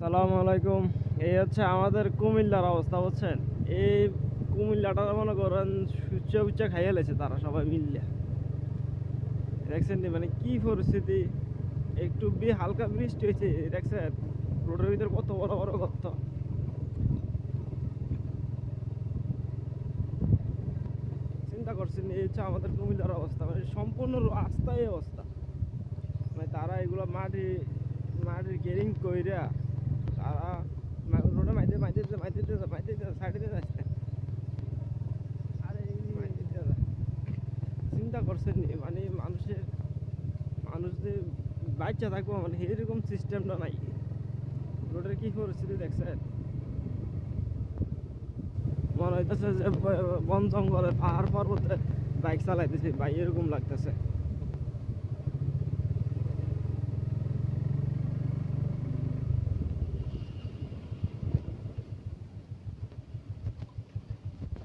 সালাম আলাইকুম। এই হচ্ছে আমাদের কুমিল্লার অবস্থা, বুঝছেন? এই কুমিল্লাটা মনে করেন সুচ্চা উচ্চা খাইয়ে লেছে তারা সবাই মিললে দেখছেন মানে কি পরিস্থিতি? একটু বি হালকা বৃষ্টি হয়েছে, দেখছেন? রোডের ভিতরে কত বড় বড় গর্ত। চিন্তা করছেন, এই হচ্ছে আমাদের কুমিল্লার অবস্থা মানে সম্পূর্ণ রাস্তায় অবস্থা। মানে তারা এগুলো মাটি, মাটির গেরিং কইরা চিন্তা করছেন মানে মানুষের মানুষ যে বাচ্চা থাকব মানে এরকম সিস্টেমটা নাই। রোডের কি পরিস্থিতি দেখছেন? মনে হইতেছে যে, বন জঙ্গলে পাহাড় পর্বতে বাইক চালাইতেছে। ভাই, এরকম লাগতেছে।